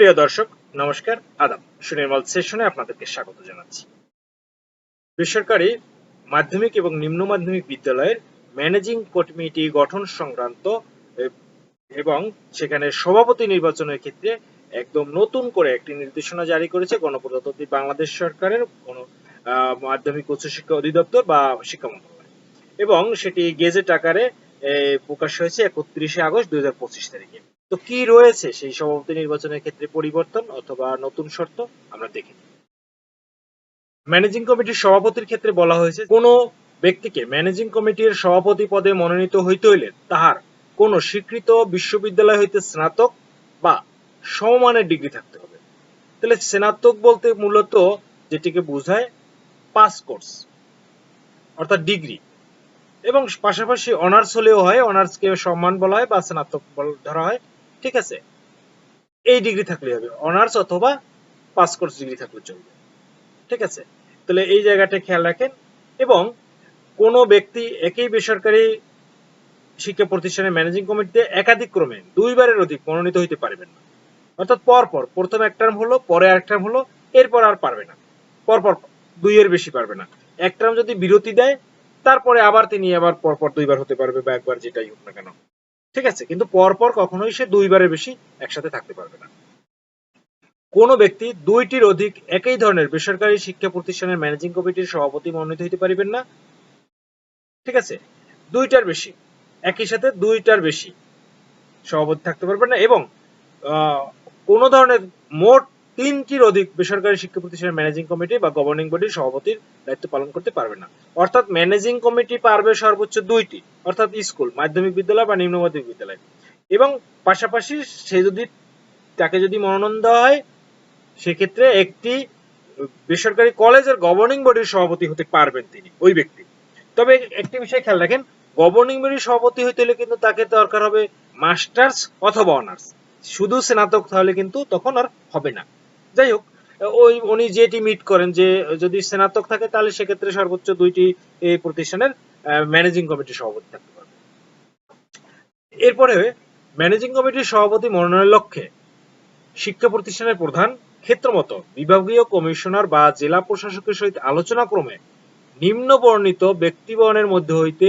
প্রিয় দর্শক, নমস্কার, আদাব। সুনির্মল সেশনে আপনাদেরকে স্বাগত জানাচ্ছি। বেসরকারি মাধ্যমিক এবং নিম্ন মাধ্যমিক বিদ্যালয়ের ম্যানেজিং কমিটি গঠন সংক্রান্ত এবং সেখানে সভাপতি নির্বাচনের ক্ষেত্রে একদম নতুন করে একটি নির্দেশনা জারি করেছে গণপ্রজাতন্ত্রী বাংলাদেশ সরকারের মাধ্যমিক উচ্চশিক্ষা অধিদপ্তর বা শিক্ষা মন্ত্রণালয়। এবং সেটি গেজেট আকারে প্রকাশ হয়েছে একত্রিশে আগস্ট দুই হাজার পঁচিশ তারিখে। তো কি রয়েছে সেই সভাপতি নির্বাচনের ক্ষেত্রে পরিবর্তন অথবা নতুন শর্ত? আমরা দেখি। ম্যানেজিং কমিটির সভাপতির ক্ষেত্রে বলা হয়েছে, কোন ব্যক্তিকে ম্যানেজিং কমিটির সভাপতি পদে মনোনীত হইতে হইলে তাহার কোন স্বীকৃত বিশ্ববিদ্যালয় হইতে স্নাতক বা সমমানের ডিগ্রি থাকতে হবে। তাহলে স্নাতক বলতে মূলত যেটিকে বোঝায় পাস কোর্স, অর্থাৎ ডিগ্রি। এবং পাশাপাশি অনার্স হলেও হয় অনার্স কে সম্মান বলা হয় বা স্নাতক ধরা হয়। ঠিক আছে? এই ডিগ্রি থাকলে হবে। অনার্স অথবা পাস কোর্স ডিগ্রি থাকলে চলবে। ঠিক আছে? তাহলে এই জায়গাটা খেয়াল রাখেন এবং কোন ব্যক্তি একই বেসরকারি শিক্ষা প্রতিষ্ঠানের ম্যানেজিং কমিটিতে একাধিক ক্রমে দুইবারের অধিক মনোনীত হইতে পারবেন না। অর্থাৎ পর পর, প্রথম এক টার্ম হলো, পরে এক টার্ম হলো, এরপর আর পারবে না। পরপর পর দুইয়ের বেশি পারবে না। এক টার্ম যদি বিরতি দেয়, তারপরে আবার তিনি আবার পর পর দুইবার হতে পারবে বা একবার যেটাই হোক না কেন। ঠিক আছে, কিন্তু পর পর কখনোই সে দুইবারের বেশি একসাথে থাকতে পারবে না। কোনো ব্যক্তি দুইটির অধিক একই ধরনের বেসরকারি শিক্ষা প্রতিষ্ঠানের ম্যানেজিং কমিটির সভাপতি মনোনীত হইতে পারবেন না। ঠিক আছে, দুইটার বেশি, একই সাথে দুইটার বেশি সভাপতি থাকতে পারবেন না এবং কোন ধরনের মোট তিনটির অধিক বেসরকারি শিক্ষা প্রতিষ্ঠানের ম্যানেজিং কমিটি বা গভর্নিং বডির সভাপতির দায়িত্ব পালন করতে পারবে না। অর্থাৎ ম্যানেজিং কমিটি পারবে সর্বোচ্চ দুইটি, অর্থাৎ স্কুল, মাধ্যমিক বিদ্যালয় বা নিম্ন মাধ্যমিক বিদ্যালয়। এবং পাশাপাশি সে যদি, তাকে যদি মনোনয়ন দেওয়া হয়, সেক্ষেত্রে একটি বেসরকারি কলেজের গভর্নিং বডির সভাপতি হতে পারবেন তিনি, ওই ব্যক্তি। তবে একটি বিষয় খেয়াল রাখেন গভর্নিং বডির সভাপতি হইতে হলে কিন্তু তাকে দরকার হবে মাস্টার্স অথবা অনার্স। শুধু স্নাতক তাহলে কিন্তু তখন আর হবে না। যাই হোক, ওই উনি যেটি মিট করেন যে যদি স্নাতক থাকে তাহলে সেক্ষেত্রে সর্বোচ্চ দুইটি এই প্রতিষ্ঠানের ম্যানেজিং কমিটির সভাপতি থাকতে পারবে। এরপরে ম্যানেজিং কমিটির সভাপতি মনোনয়নের লক্ষ্যে শিক্ষা প্রতিষ্ঠানের প্রধান ক্ষেত্রমত বিভাগীয় কমিশনার বা জেলা প্রশাসকের সহিত আলোচনা ক্রমে নিম্ন বর্ণিত ব্যক্তিবর্ণের মধ্যে হইতে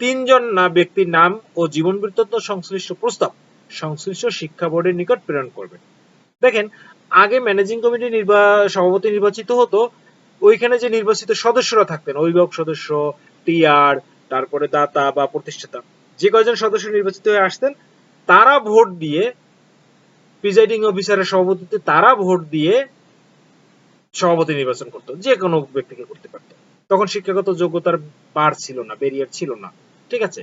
তিনজন না ব্যক্তির নাম ও জীবন বৃত্তান্ত সংশ্লিষ্ট প্রস্তাব সংশ্লিষ্ট শিক্ষা বোর্ডের নিকট প্রেরণ করবেন দেখেন আগে ম্যানেজিং কমিটি নির্বা, সভাপতি নির্বাচিত হতো, ওইখানে যে নির্বাচিত সদস্যরা থাকতেন, অভিভাবক সদস্য টিআর তারপরে দাতা বা প্রতিষ্ঠাতা, যে কয়জন সদস্য নির্বাচিত হয়ে আসতেন, তারা ভোট দিয়ে প্রিজাইডিং অফিসারের সভাপতিত্বে তারা ভোট দিয়ে সভাপতি নির্বাচন করতো, যে কোনো ব্যক্তিকে করতে পারত। তখন শিক্ষাগত যোগ্যতার বার ছিল না ব্যারিয়ার ছিল না, ঠিক আছে?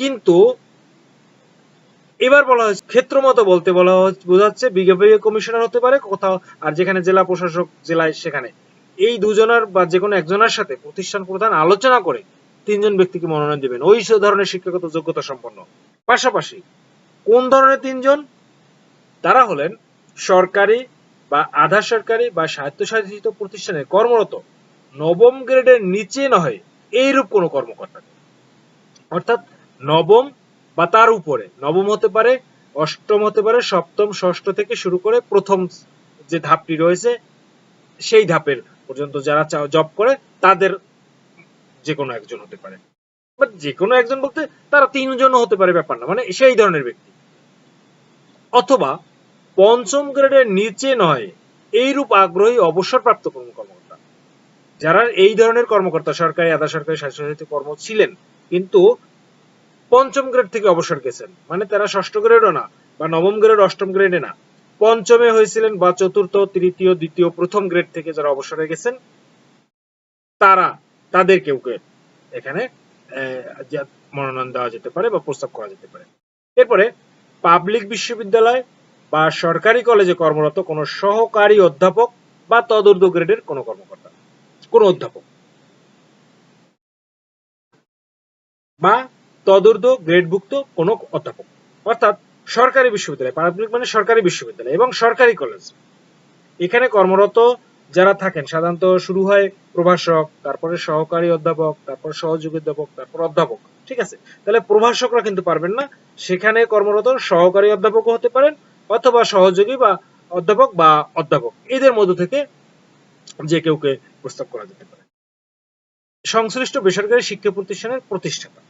কিন্তু এবার বলা হয়েছে ক্ষেত্র মতো বলতে বলা বোঝাচ্ছে বিভাগীয় কমিশনার হতে পারে, কোথাও, আর যেখানে জেলা প্রশাসক, জেলায় সেখানে। এই দুজনের বা যে কোনো একজনের সাথে প্রতিষ্ঠান প্রধান আলোচনা করে তিনজন ব্যক্তিকে মনোনয়ন দেবেন। ওই ধরনের শিক্ষাগত যোগ্যতা সম্পন্ন। পাশাপাশি, কোন ধরনের তিনজন? তারা হলেন সরকারি বা আধা সরকারি বা স্বায়ত্তশাসিত প্রতিষ্ঠানে কর্মরত, নবম গ্রেডের নিচে নয়, এইরূপ কোনো কর্মকর্তা অর্থাৎ নবম বা তার উপরে, নবম হতে পারে, অষ্টম হতে পারে, সপ্তম, ষষ্ঠ থেকে শুরু করে প্রথম যে ধাপটি রয়েছে, সেই ধাপের পর্যন্ত যারা জব করে, তাদের যে কোনো একজন হতে পারে। বাট যে কোনো একজন বলতে তারা তিনজনও হতে পারে, ব্যাপার না। মানে সেই ধরনের ব্যক্তি। অথবা পঞ্চম গ্রেডের নিচে নয়, এইরূপ আগ্রহী অবসরপ্রাপ্ত কর্মকর্তা। যারা এই ধরনের কর্মকর্তা, সরকারি, আধা সরকারি, স্বাস্থ্যসাথী কর্ম ছিলেন, কিন্তু পঞ্চম গ্রেড থেকে অবসর গেছেন। মানে তারা ষষ্ঠ গ্রেডও না, বা নবম গ্রেড অষ্টম গ্রেডে না। পঞ্চমে হয়েছিলেন বা চতুর্থ, তৃতীয়, দ্বিতীয়, প্রথম গ্রেড থেকে যারা অবসরে গেছেন, তারা, তাদের কেউ কেউ এখানে মনোনয়ন দেওয়া যেতে পারে বা প্রস্তাব করা যেতে পারে। এরপরে পাবলিক বিশ্ববিদ্যালয় বা সরকারি কলেজে কর্মরত কোনো সহকারী অধ্যাপক বা তদূর্ধ্ব গ্রেডের কোনো কর্মকর্তা, কোনো অধ্যাপক। বা তদূর্ধ্ব গ্রেডভুক্ত কোনো অধ্যাপক, অর্থাৎ সরকারি বিশ্ববিদ্যালয় পাবলিক মানে সরকারি বিশ্ববিদ্যালয় এবং সরকারি কলেজ। এখানে কর্মরত যারা থাকেন, সাধারণত শুরু হয় প্রভাষক, তারপরে সহকারী অধ্যাপক, তারপর সহযোগী অধ্যাপক, তারপর অধ্যাপক, ঠিক আছে? তাহলে প্রভাষকরা কিন্তু পারবেন না। সেখানে কর্মরত সহকারী অধ্যাপকও হতে পারেন অথবা সহযোগী বা অধ্যাপক বা অধ্যাপক। এদের মধ্য থেকে যে কেউকে প্রস্তাব করা যেতে পারে। সংশ্লিষ্ট বেসরকারি শিক্ষা প্রতিষ্ঠানের প্রতিষ্ঠাতা।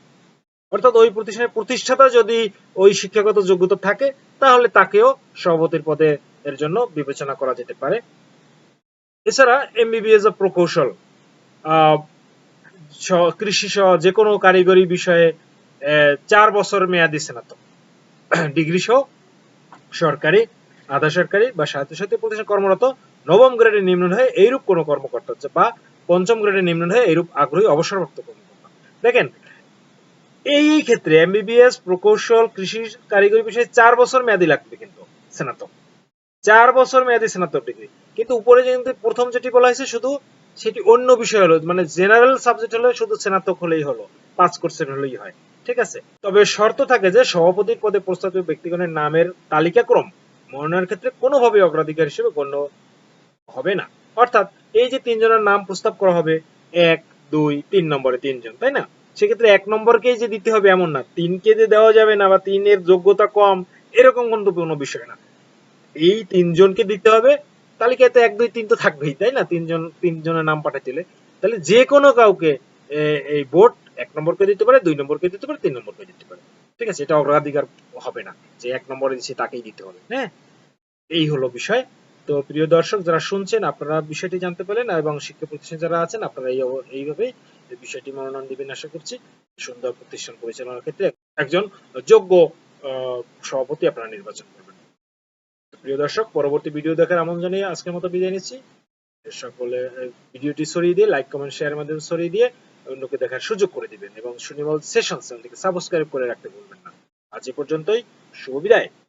অর্থাৎ ওই প্রতিষ্ঠানের প্রতিষ্ঠাতা যদি ওই শিক্ষাগত যোগ্যতা থাকে তাহলে তাকেও সভাপতির পদে এর জন্য বিবেচনা করা যেতে পারে। এছাড়া এমবিবিএস প্রকৌশল আহ, স- কৃষি সহ যে কোনো কারিগরি বিষয়ে চার বছর মেয়াদি স্নাতক। ডিগ্রি সহ সরকারি আধা সরকারি বা স্বায়ত্তশাসিত প্রতিষ্ঠান কর্মরত নবম গ্রেডে নিম্ন হয়ে এইরূপ কোনো কর্মকর্তা হচ্ছে বা পঞ্চম গ্রেডের নিম্ন হয়ে এইরূপ আগ্রহী অবসরপ্রাপ্ত কর্মকর্তা। দেখেন এই ক্ষেত্রে এমবিবিএস প্রকৌশল, কৃষি কারিগরি বিষয়ে চার বছর মেয়াদি লাগবে কিন্তু স্নাতক। চার বছর মেয়াদি স্নাতক ডিগ্রি কিন্তু উপরে কিন্তু প্রথম যেটি বলা হয়েছে, শুধু সেটি অন্য বিষয় হলো মানে জেনারেল সাবজেক্ট হলে শুধু স্নাতক হলেই হলো, পাঁচ কোর্সের হলেই হয়, ঠিক আছে? তবে শর্ত থাকে যে সভাপতির পদে প্রস্তাবিত ব্যক্তিগণের নামের তালিকাক্রম মনোনয়নের ক্ষেত্রে কোনোভাবে অগ্রাধিকার হিসেবে গণ্য হবে না। অর্থাৎ এই যে তিনজনের নাম প্রস্তাব করা হবে, এক, দুই, তিন নম্বরে তিনজন, তাই না? সেক্ষেত্রে এক নম্বরকেই যে দিতে হবে এমন না। তিনকে যে দেওয়া যাবে না বা তিনের যোগ্যতা কম, এরকম কিন্তু কোনো বিষয় না। এই তিনজনকে দিতে হবে তালিকায় তো এক, দুই, তিন তো থাকবেই, তাই না? তিনজন, তিনজনের নাম পাঠাতে তাহলে যে কোনো কাউকে এই বোর্ড এক নম্বরকে দিতে পারে, দুই নম্বরকে দিতে পারে, তিন নম্বরকে দিতে পারে। ঠিক আছে? এটা অগ্রাধিকার হবে না যে এক নম্বরে দিচ্ছে তাকেই দিতে হবে হ্যাঁ? এই হলো বিষয়। তো প্রিয় দর্শক, যারা শুনছেন, আপনারা বিষয়টি জানতে পারলেন এবং শিক্ষা প্রতিষ্ঠান যারা আছেন, আপনারা এই বিষয়টি মনোনয়ন দিবেন আশা করছি। সুন্দর প্রতিষ্ঠান পরিচালনার ক্ষেত্রে একজন যোগ্য সভাপতি আপনারা নির্বাচন করবেন। প্রিয় দর্শক, পরবর্তী ভিডিও দেখার আমন্ত্রণ জানিয়ে আজকের মতো বিদায় নিচ্ছি। সকলে ভিডিওটি সরিয়ে দিয়ে লাইক কমেন্ট শেয়ারের মাধ্যমে সরিয়ে দিয়ে অন্যকে দেখার সুযোগ করে দিবেন এবং সুনিমল সেশন চ্যানেলটিকে সাবস্ক্রাইব করে রাখতে ভুলবেন না। আজ এ পর্যন্তই, শুভ বিদায়।